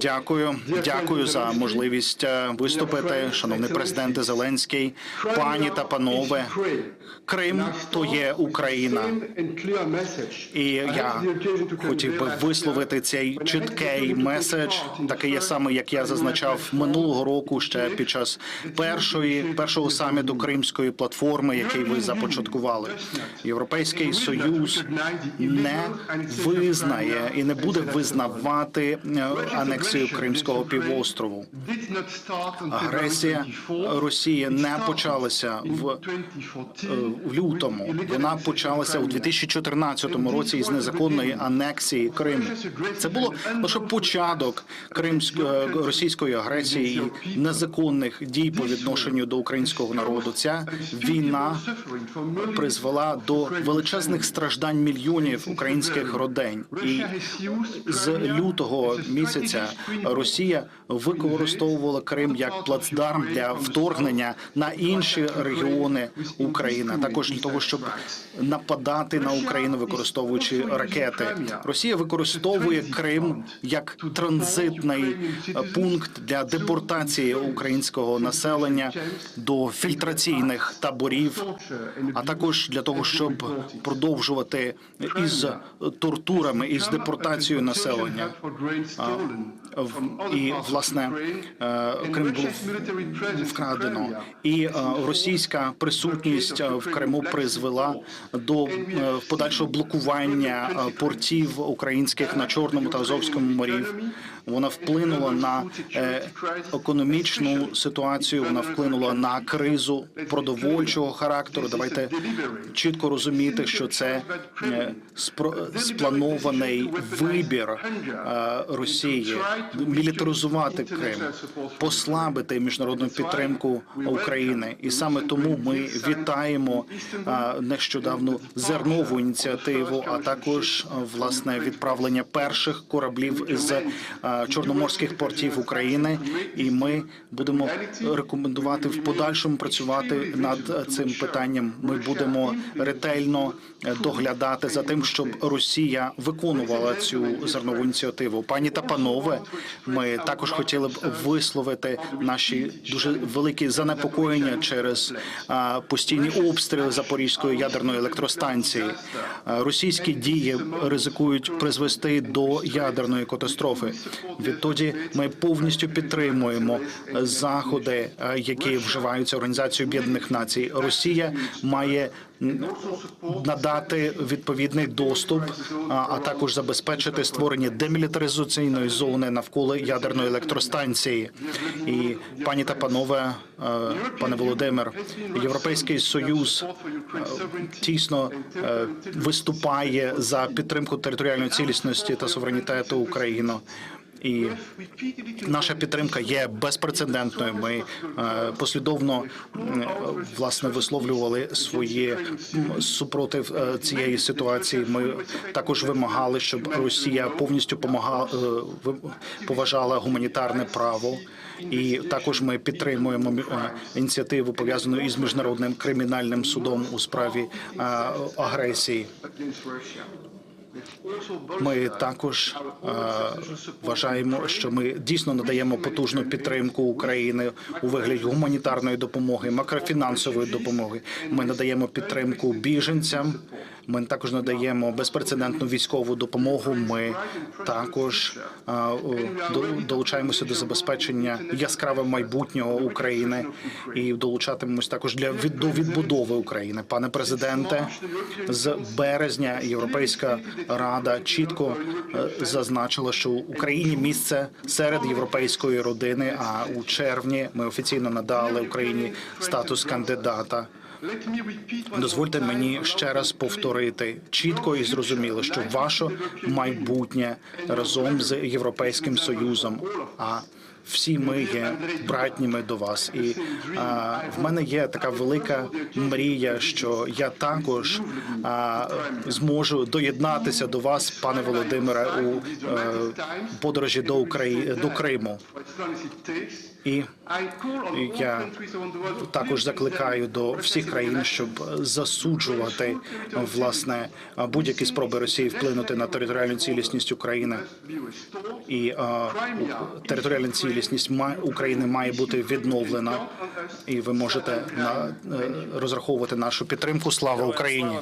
Дякую, дякую за можливість е, виступити, шановний президенте Зеленський, пані та панове. Крим то є Україна, і я хотів би висловити цей чіткий меседж, такий є саме, як я зазначав минулого року, ще під час першої першого саміту Кримської платформи, який ви започаткували. Європейський союз не визнає і не буде визнавати анексію Кримського півострову. Агресія Росії не почалася в, е, в лютому. Вона почалася у 2014 році із незаконної анексії Криму. Це було лише початок кримської російської агресії і незаконних дій по відношенню до українського народу. Ця війна призвела до величезних страждань мільйонів українських родин. І з лютого місяця Росія використовувала Крим як плацдарм для вторгнення на інші регіони України, також для того, щоб нападати на Україну, використовуючи ракети. Росія використовує Крим як транзитний пункт для депортації українського населення до фільтраційних таборів, а також для того, щоб продовжувати із тортурами із депортацією населення. І власне е, Крим був вкрадено, і е, російська присутність в Криму призвела до е, подальшого блокування портів українських на Чорному та Азовському морів. Вона вплинула на е, економічну ситуацію. Вона вплинула на кризу продовольчого характеру. Давайте чітко розуміти, що це е, спланований вибір е, Росії мілітаризувати Крим, послабити міжнародну підтримку України, і саме тому ми вітаємо нещодавну зернову ініціативу, а також власне відправлення перших кораблів з чорноморських портів України. І ми будемо рекомендувати в подальшому працювати над цим питанням. Ми будемо ретельно доглядати за тим, щоб Росія виконувала цю зернову ініціативу. Пані та панове, ми також хотіли б висловити наші дуже великі занепокоєння через постійні обстріли Запорізької ядерної електростанції. Російські дії ризикують призвести до ядерної катастрофи. Відтоді ми повністю підтримуємо заходи, які вживаються Організацією Об'єднаних Націй. Росія має надати відповідний доступ, а, також забезпечити створення демілітаризаційної зони навколо ядерної електростанції. І пані та панове, е, пане Володимир, європейський союз е, тісно е, виступає за підтримку територіальної цілісності та суверенітету України. І наша підтримка є безпрецедентною. Ми е, послідовно власне висловлювали свої супротив е, цієї ситуації. Ми також вимагали, щоб Росія повністю помагала е, поважала гуманітарне право. І також ми підтримуємо ініціативу пов'язану із міжнародним кримінальним судом у справі агресії. Ми також е, вважаємо, що ми дійсно надаємо потужну підтримку України у вигляді гуманітарної допомоги, макрофінансової допомоги. Ми надаємо підтримку біженцям. Ми також надаємо безпрецедентну військову допомогу. Ми також долучаємося до забезпечення яскравого майбутнього України і долучатимемось також для до відбудови України. Пане президенте, з березня Європейська рада чітко е, зазначила, що Україні місце серед європейської родини. А у червні ми офіційно надали Україні статус кандидата. Дозвольте мені ще раз повторити чітко і зрозуміло, що ваше майбутнє разом з європейським союзом. А всі ми є братніми до вас, і а, в мене є така велика мрія, що я також а, зможу доєднатися до вас, пане Володимире, у е, подорожі до України до Криму. І я також закликаю до всіх країн, щоб засуджувати власне будь-які спроби Росії вплинути на територіальну цілісність України. І е, територіальна цілісність ма- України має бути відновлена, і ви можете на е, розраховувати нашу підтримку. Слава Україні!